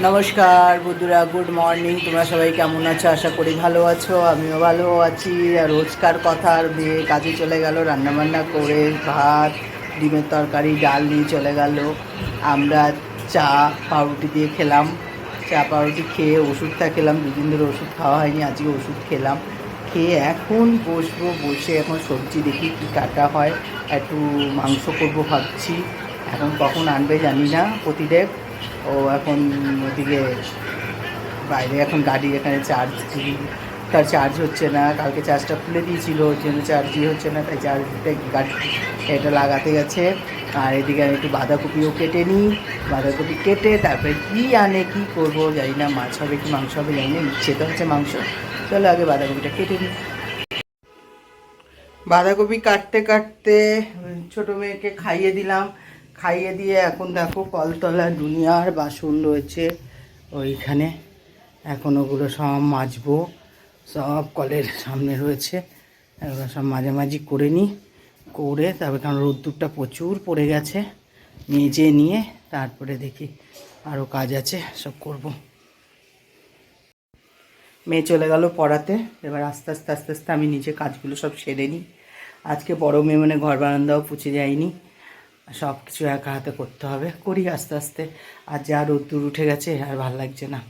নমস্কার বন্ধুরা good morning তোমরা সবাই কেমন আছো? আশা করি ভালো আছো, আমিও ভালো আছি। আর রোজকার কথা আর দিয়ে কাজে চলে গেল, রান্নাবান্না করে ভাত, ডিমের তরকারি, ডাল নিয়ে চলে গেল। আমরা চা, পাউরুটি দিয়ে খেলাম। চা, পাউরুটি খেয়ে ওষুধটা খেলাম। দুদিন ধরে ওষুধ খাওয়া হয়নি, আজকে ওষুধ খেলাম। খেয়ে এখন বসবো, বসে এখন সবজি দেখি কী কাটা হয়। একটু মাংস করব ভাবছি। এখন কখন আনবে জানি না প্রতিদেব ও এখন ওদিকে বাইরে এখন গাড়ি, এখানে চার্জ তার চার্জ হচ্ছে না, কালকে চার্জটা খুলে দিয়েছিল, ওর জন্য চার্জই হচ্ছে না, তাই চার্জটা গাড়ি এটা লাগাতে গেছে। আর এদিকে আমি একটু বাঁধাকপিও কেটে নিই, বাঁধাকপি কেটে তারপরে কী আনে, কী করব জানি না, মাছ হবে কি মাংস হবে জানি না, ইচ্ছে তো হচ্ছে মাংস। চলো আগে বাঁধাকপিটা কেটে নিই। বাঁধাকপি কাটতে কাটতে ছোটো মেয়েকে খাইয়ে দিলাম। খাইয়ে দিয়ে এখন দেখো কলতলা দুনিয়ার বাসন রয়েছে ওইখানে। এখন ওগুলো সব মাজবো, সব কলের সামনে রয়েছে। এগুলো সব মাঝামাঝি করে নিই, করে তারপরে কারণ রোদ্দুরটা প্রচুর পড়ে গেছে, মেজে নিয়ে তারপরে দেখি আরও কাজ আছে, সব করব। মেয়ে চলে গেল পড়াতে, এবার আস্তে আস্তে আস্তে আস্তে আমি নিজে কাজগুলো সব সেরে নিই। আজকে বড় মেয়ে মানে ঘর বারান্দাও পুছে যায়নি। সব কিছু একা হাতে করতে হবে। করি আস্তে আস্তে। আর যা রোদ্দুর উঠে গেছে, আর ভালো লাগছে না।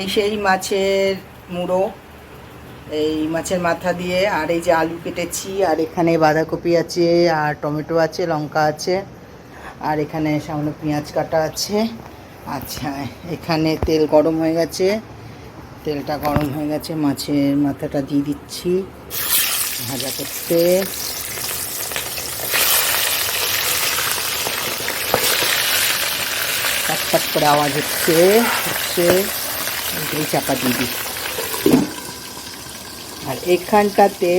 এই সেই মাছের মুড়ো, এই মাছের মাথা দিয়ে, আর এই যে আলু কেটেছি, আর এখানে বাঁধাকপি আছে, আর টমেটো আছে, লঙ্কা আছে, আর এখানে সামনে পেঁয়াজ কাটা আছে। আচ্ছা এখানে তেল গরম হয়ে গেছে। তেলটা গরম হয়ে গেছে, মাছের মাথাটা দিয়ে দিচ্ছি ভাজা করতে। পাট করে আওয়াজ হচ্ছে হচ্ছে, এই চাপা দিয়ে দিই। আর এখানটাতে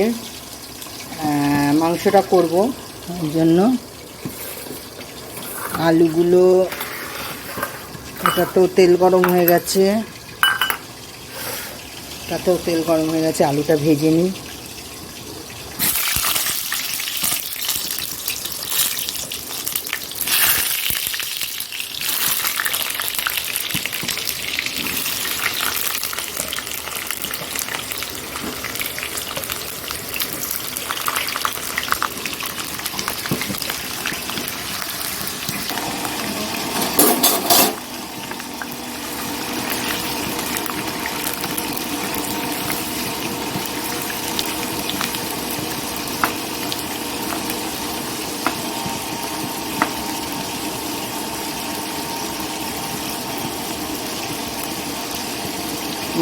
মাংসটা করব, ওই জন্য। আলুগুলো এটা তো তেল গরম হয়ে গেছে। তাতেও তেল গরম হয়ে গেছে, আলুটা ভেজে নিই।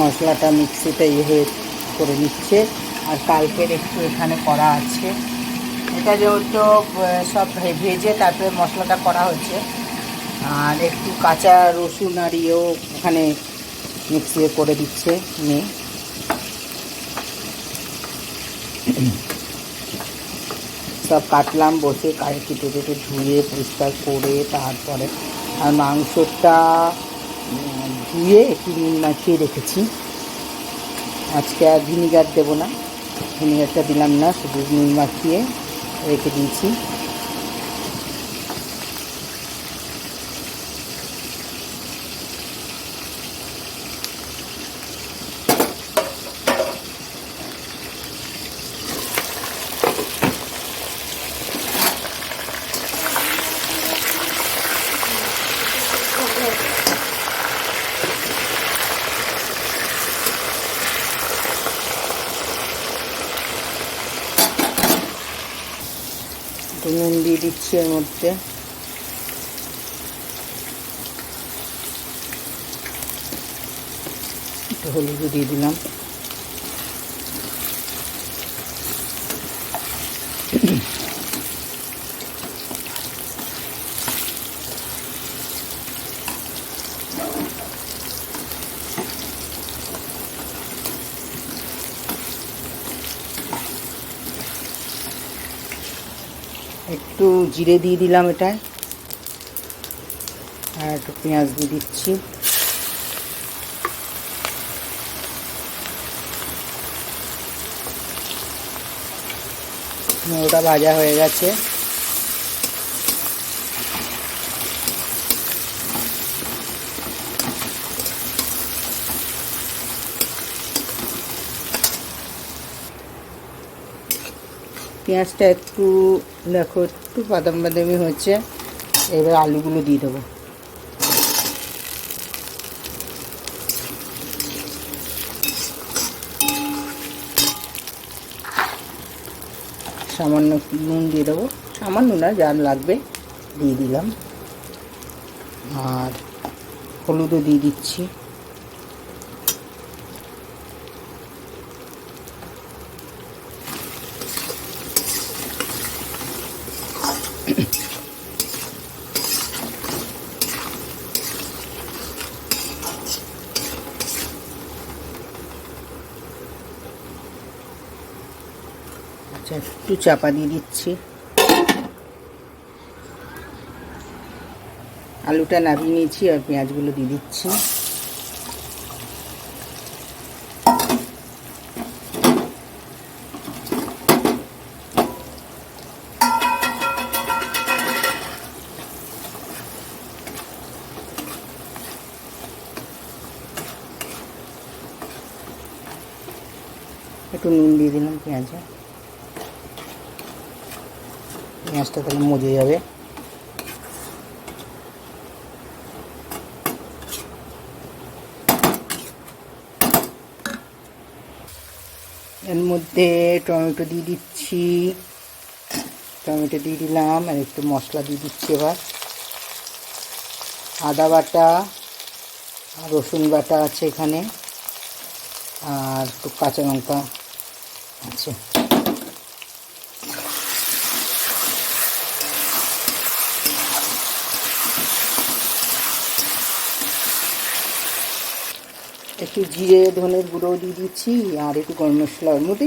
মশলাটা মিক্সিতে ইয়ে করে নিচ্ছে। আর কালকের একটু এখানে করা আছে। এটা যেহেতু সব ভেজে তারপরে মশলাটা করা হয়েছে আর একটু কাঁচা রসুন আর ইয়েও ওখানে মিক্সিয়ে করে দিচ্ছে মেয়ে। সব কাটলাম, বসে কাজে কেটে কেটে ধুয়ে পরিষ্কার করে তারপরে আর মাংসটা ধুয়ে একটু নুন মাখিয়ে রেখেছি। আজকে আর ভিনিগার দেবো না। ভিনিগারটা দিলাম না, শুধু নুন মাখিয়ে রেখে দিয়েছি একটু নুন দিচ্ছি এর মধ্যে। হলুদও দিয়ে দিলাম। একটু জিরে দিয়ে দিলাম এটায়। আর একটু পেঁয়াজ দিয়ে দিচ্ছি। ওটা ভাজা হয়ে গেছে। পেঁয়াজটা একটু, দেখো, একটু বাদাম বাদামি হচ্ছে এবার আলুগুলো দিয়ে দেবো। সামান্য নুন দিয়ে দেবো। সামান্য না, যা লাগবে, দিয়ে দিলাম। আর হলুদও দিয়ে দিচ্ছি আচ্ছা একটু চাপা দিয়ে দিচ্ছি। আলুটা নামিয়ে নিয়েছি আর পেঁয়াজগুলো দিয়ে দিচ্ছি একটু নুন দিয়ে দিলাম পেঁয়াজে পেঁয়াজটা তাহলে মজে যাবে এর মধ্যে টমেটো দিয়ে দিচ্ছি। টমেটো দিয়ে দিলাম, আর একটু মশলা দিয়ে দিচ্ছি এবার। আদা বাটা রসুন বাটা আছে এখানে, আর একটু কাঁচা লঙ্কা আছে। একটু জিরে, ধনের গুঁড়ো দিয়ে দিচ্ছি, আর একটু গরম মশলা ওর মধ্যে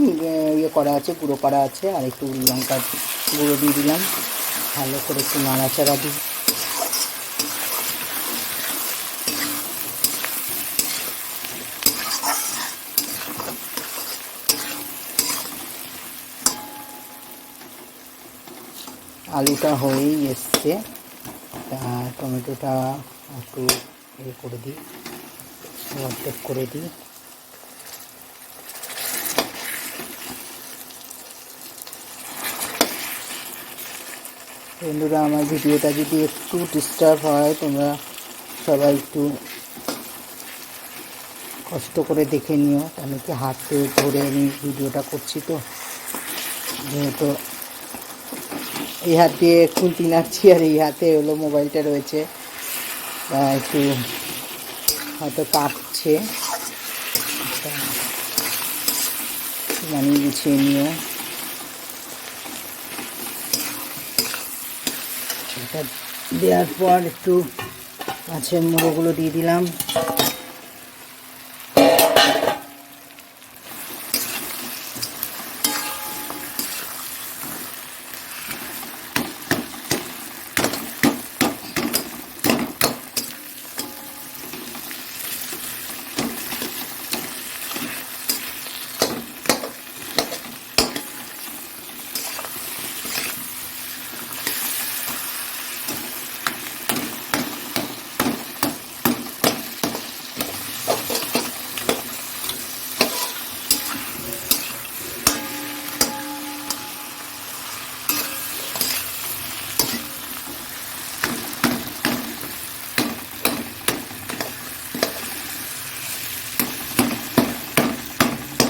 ইয়ে করা আছে, গুঁড়ো করা আছে, আর একটু লঙ্কার গুঁড়ো দিয়ে দিলাম। ভালো করে একটু নাড়াচাড়া দিই। আলুটা হয়েই এসছে। টমেটোটা একটু ইয়ে করে দিই। অর্ধেক করে দিই। বন্ধুরা, আমার ভিডিওটা যদি একটু ডিস্টার্ব হয়, তোমরা সবাই একটু কষ্ট করে দেখে নিও। আমি কি হাতে ধরে আমি ভিডিওটা করছি তো? যেহেতু এই হাত দিয়ে খুলতি নাচ্ছি আর এই হাতে হলো মোবাইলটা রয়েছে। একটু হয়তো কাটছে। মানিয়ে গুছিয়ে নিও। এটা দেওয়ার পর একটু মাছের মুড়োগুলো দিয়ে দিলাম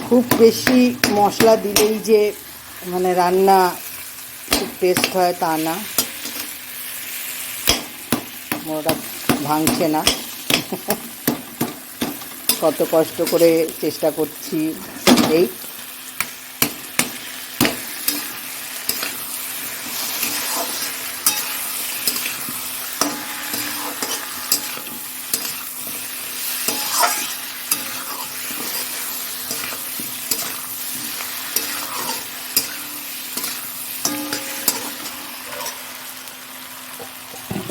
খুব বেশি মশলা দিলেই যে মানে রান্না খুব টেস্ট হয় তা না। ওটা ভাঙছে না। কত কষ্ট করে চেষ্টা করছি এই।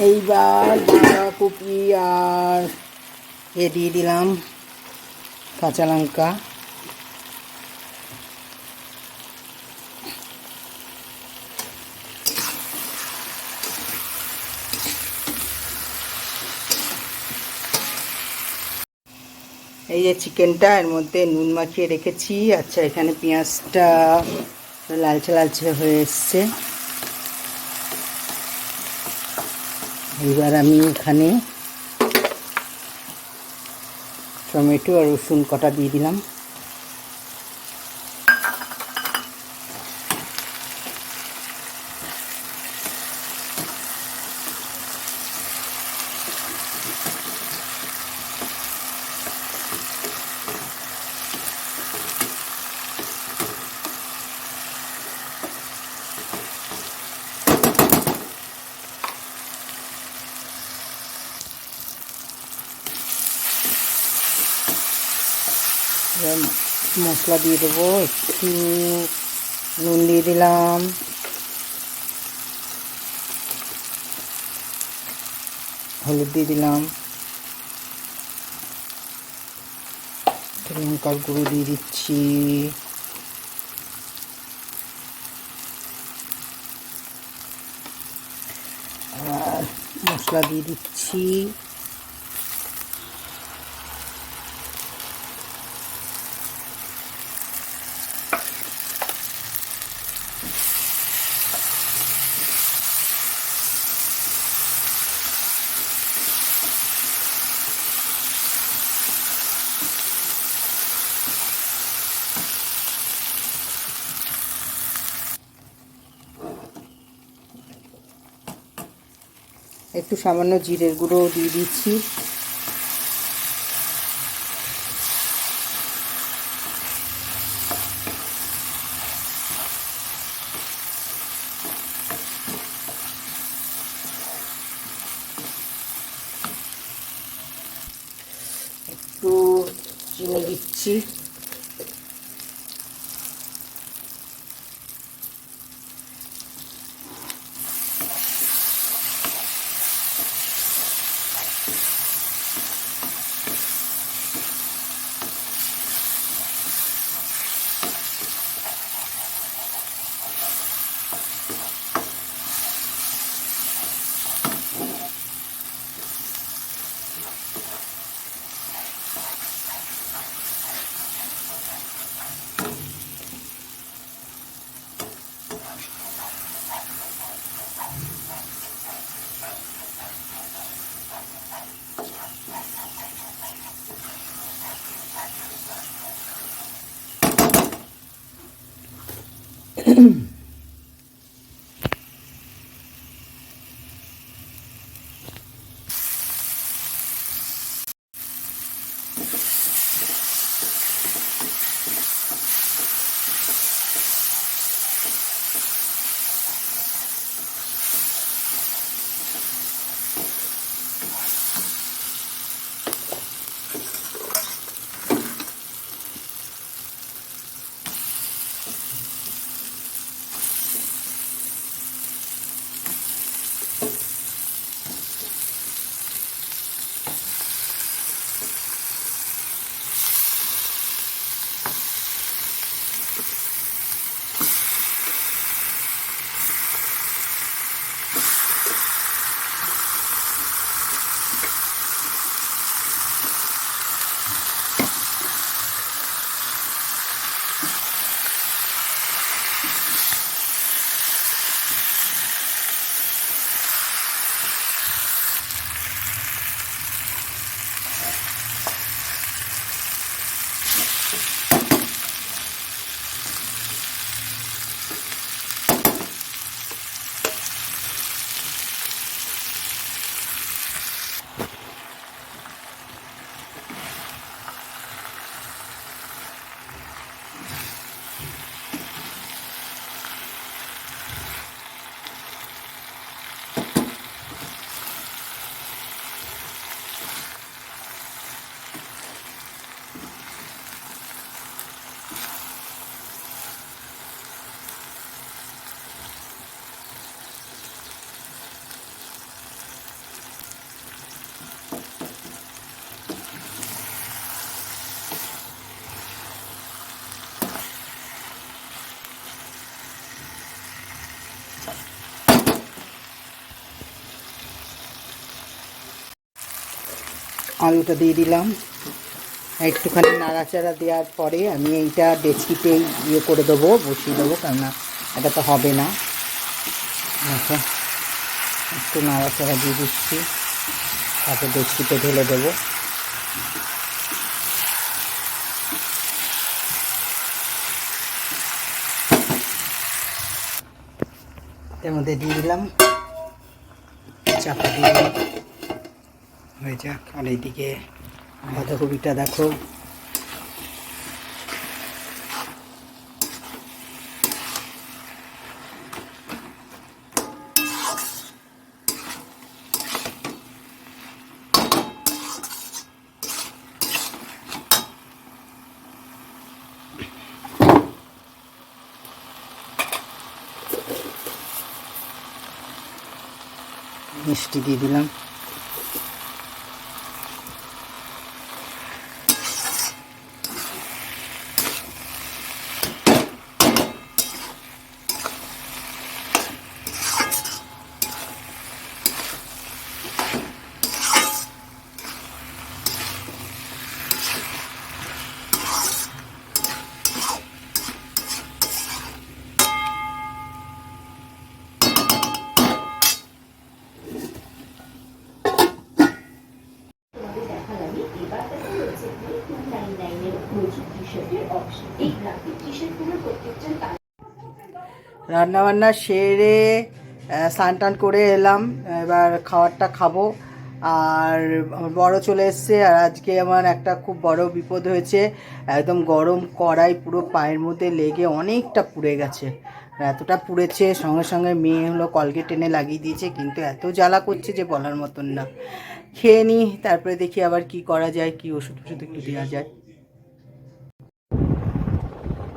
এইবার বাঁধাকপি আর এ দিয়ে দিলাম কাঁচা লঙ্কা। এই যে চিকেনটা, এর মধ্যে নুন মাখিয়ে রেখেছি। আচ্ছা এখানে পেঁয়াজটা লালচে লালচে হয়ে এসছে। এবার আমি এখানে টমেটো আর রসুন কটা দিয়ে দিলাম। মশলা দিয়ে দেবো, একটু নুন দিয়ে দিলাম। হলুদ দিয়ে দিলাম। লঙ্কার গুঁড়ো দিয়ে দিচ্ছি। আর মশলা দিয়ে দিচ্ছি। একটু সামান্য জিরের গুঁড়ো দিয়ে দিচ্ছি। একটু চিনি দিচ্ছি। mm আলুটা দিয়ে দিলাম। একটুখানি নাড়াচাড়া দেওয়ার পরে আমি এইটা ডেচকিতেই ইয়ে করে দেবো, বসিয়ে দেবো, কেননা এটা তো হবে না। দেখো একটু নাড়াচাড়া দিয়ে দিচ্ছি, তারপর ডেচকিতে ঢেলে দেবো। এর মধ্যে দিয়ে দিলাম, চাপা দিয়ে দিলাম। হয়ে যাক আর এইদিকে বাঁধাকপিটা দেখো। মিষ্টি দিয়ে দিলাম। রান্নাবান্না সেরে স্নান টান করে এলাম। এবার খাবারটা খাব। আর আমার বড় চলে এসছে, আর আজকে আমার একটা খুব বড় বিপদ হয়েছে। একদম গরম কড়াই পুরো পায়ের মধ্যে লেগে অনেকটা পুড়ে গেছে। এতটা পুড়েছে, সঙ্গে সঙ্গে মেয়ে হলো কলগেট টেনে লাগিয়ে দিয়েছে, কিন্তু এত জ্বালা করছে যে বলার মতন না। খেয়ে নিই তারপরে দেখি আবার কি করা যায়, কি ওষুধ ওষুধ একটু দেওয়া যায়।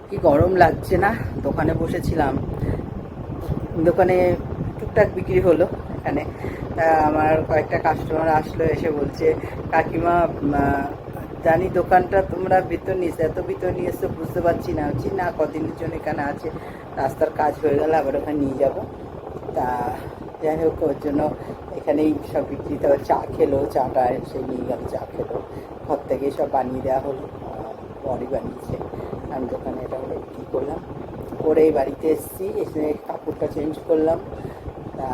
কি গরম লাগছে না? দোকানে বসেছিলাম। দোকানে টুকটাক বিক্রি হলো এখানে। তা আমার কয়েকটা কাস্টমার আসলো, এসে বলছে, কাকিমা জানি দোকানটা তোমরা বেতন নিয়েছো, এত বেতন নিয়েছো, বুঝতে পারছি না। বলছি, না, কদিনের জন্য এখানে আছে, রাস্তার কাজ হয়ে গেলে আবার ওখানে নিয়ে যাব। তা যাই হোক, ওর জন্য এখানেই সব বিক্রি তারপর চা খেলো, চাটা এসে নিয়ে গেল, চা খেলো। ঘর থেকে সব বানিয়ে দেওয়া হলো বড়ি বানিয়েছে। আমি দোকানে এটা হলো বিক্রি করলাম। করে বাড়িতে এসেছি, এসে কাপড়টা চেঞ্জ করলাম। তা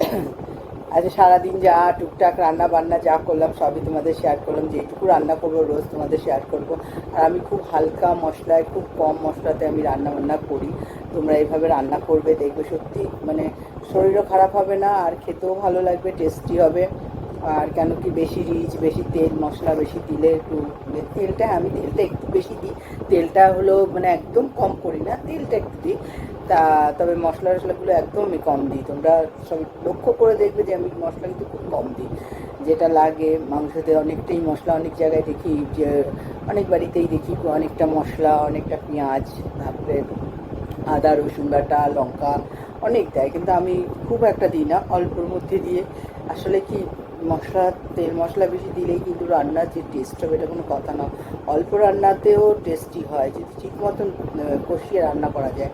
আজকে সারাদিন যা টুকটাক রান্না বান্না যা করলাম, সবই তোমাদের শেয়ার করলাম। যেটুকু রান্না করব, রোজ তোমাদের শেয়ার করব। আর আমি খুব হালকা মশলায়, খুব কম মশলাতে আমি রান্না বান্না করি। তোমরা এইভাবে রান্না করবে, দেখবে সত্যি মানে শরীরও খারাপ হবে না, আর খেতেও ভালো লাগবে টেস্টি হবে। আর কেন কি বেশি রিচ বেশি তেল, মশলা, বেশি দিলে একটু মানে তেলটা, আমি তেলটা একটু বেশি দিই। তেলটা হলো মানে একদম কম করি না, তেলটা একটু দিই। তা তবে মশলা টশলাগুলো একদমই কম দিই। তোমরা সব লক্ষ্য করে দেখবে যে আমি মশলা কিন্তু খুব কম দিই। যেটা লাগে, মাংসতে অনেকটাই মশলা, অনেক জায়গায় দেখি যে অনেক বাড়িতেই দেখি অনেকটা মশলা, অনেকটা পেঁয়াজ, তারপরে আদা, রসুন বাটা, লঙ্কা অনেক দেয়। কিন্তু আমি খুব একটা দিই না, অল্পর মধ্যে দিয়ে। আসলে কি মশলা, তেল মশলা বেশি দিলেই কিন্তু রান্নার যে টেস্ট হবে এটা কোনো কথা না। অল্প রান্নাতেও টেস্টি হয়, যদি ঠিক মতন কষিয়ে রান্না করা যায়।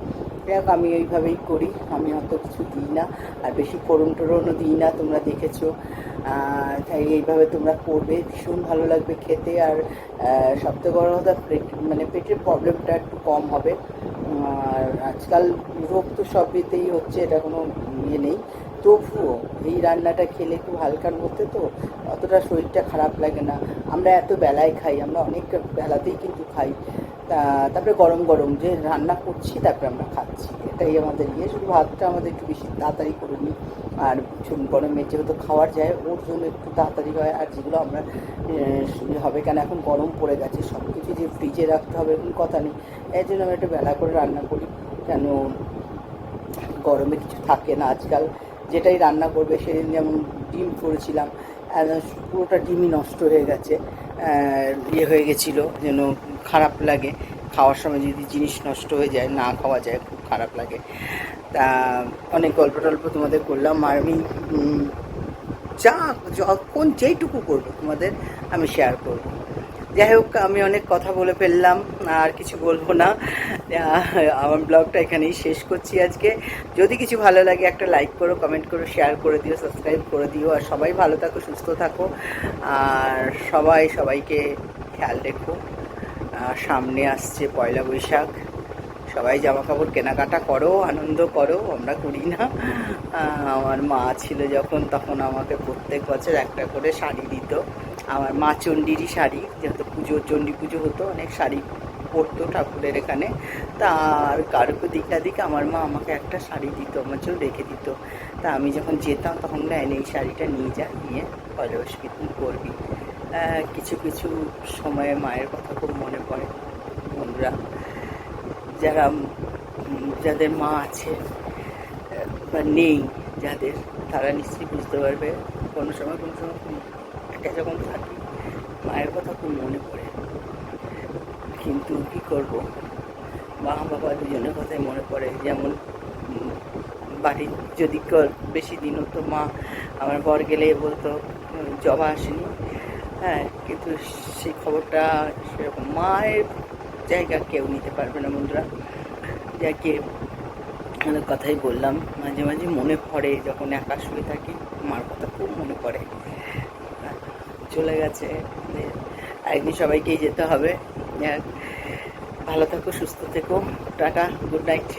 হোক আমি ওইভাবেই করি, আমি অত কিছু দিই না, আর বেশি ফোড়ন টোড়নও দিই না, তোমরা দেখেছ। তাই এইভাবে তোমরা করবে, ভীষণ ভালো লাগবে খেতে, আর সবথেকে বড় কথা পেট মানে পেটের প্রবলেমটা একটু কম হবে। আর আজকাল রোগ তো সবেতেই হচ্ছে, এটা কোনো ইয়ে নেই। তবুও এই রান্নাটা খেলে খুব হালকার মধ্যে তো অতটা শরীরটা খারাপ লাগে না। আমরা এত বেলায় খাই, আমরা অনেক বেলাতেই কিন্তু খাই। তারপরে গরম গরম যে রান্না করছি তারপরে আমরা খাচ্ছি। এটাই আমাদের ইয়ে শুধু ভাতটা আমাদের একটু বেশি তাড়াতাড়ি করে নিই। আর গরমে যেহেতু খাওয়ার যায়, ওর জন্য একটু তাড়াতাড়ি হয়। আর যেগুলো আমরা হবে কেন, এখন গরম পড়ে গেছে সব কিছু যে ফ্রিজে রাখতে হবে এরকম কথা নেই। এর জন্য আমরা একটু বেলা করে রান্না করি। কেন, গরমে কিছু থাকে না আজকাল। যেটাই রান্না করবে, সেদিন যেমন ডিম করেছিলাম পুরোটা ডিমই নষ্ট হয়ে গেছে ইয়ে হয়ে গেছিল, যেন খারাপ লাগে। খাওয়ার সময় যদি জিনিস নষ্ট হয়ে যায়, না খাওয়া যায়, খুব খারাপ লাগে। তা অনেক গল্প টল্প তোমাদের করলাম, আর আমি যা, যখন যেইটুকু করব তোমাদের, আমি শেয়ার করব। যাই হোক, আমি অনেক কথা বলে ফেললাম, আর কিছু বলব না। আমার ব্লগটা এখানেই শেষ করছি আজকে। যদি কিছু ভালো লাগে, একটা লাইক করো কমেন্ট করো শেয়ার করে দিও সাবস্ক্রাইব করে দিও, আর সবাই ভালো থাকো, সুস্থ থাকো। আর সবাই সবাইকে খেয়াল রেখো। সামনে আসছে পয়লা বৈশাখ। সবাই জামা কাপড় কেনাকাটা করো, আনন্দ করো, আমরা করি না। আমার মা ছিল যখন, তখন আমাকে প্রত্যেক বছর একটা করে শাড়ি দিত। আমার মা চণ্ডীরই শাড়ি, যেহেতু পুজো চণ্ডী পুজো হতো, অনেক শাড়ি পরতো ঠাকুরের এখানে। তার কারও দিকা দিকে আমার মা আমাকে একটা শাড়ি দিত, আমার জন্য রেখে দিত। তা আমি যখন যেতাম তখন নেয় এই শাড়িটা নিয়ে যা, নিয়ে পয়লা কীর্তন করবি কিছু কিছু সময়ে মায়ের কথা খুব মনে পড়ে বন্ধুরা। যারা যাদের মা আছে, বা নেই যাদের, তারা নিশ্চয়ই বুঝতে পারবে। কোনো সময় কোনো সময় একা যখন থাকি, মায়ের কথা খুব মনে পড়ে। কিন্তু কি করব? মা, বাবা দুজনের কথাই মনে পড়ে। যেমন বাড়ির যদি বেশি দিন হতো, মা আমার বর গেলে বলতো জবা আসেনি। হ্যাঁ কিন্তু সেই খবরটা সেরকম। মায়ের জায়গা কেউ নিতে পারবে না, বন্ধুরা। যাকে অনেক কথাই বললাম, মাঝে মাঝে মনে পড়ে, যখন একা শুয়ে থাকি, মার কথা খুব মনে পড়ে। চলে গেছে। একদিন সবাইকেই যেতে হবে। ভালো থাকো সুস্থ থেকো। Tata good night.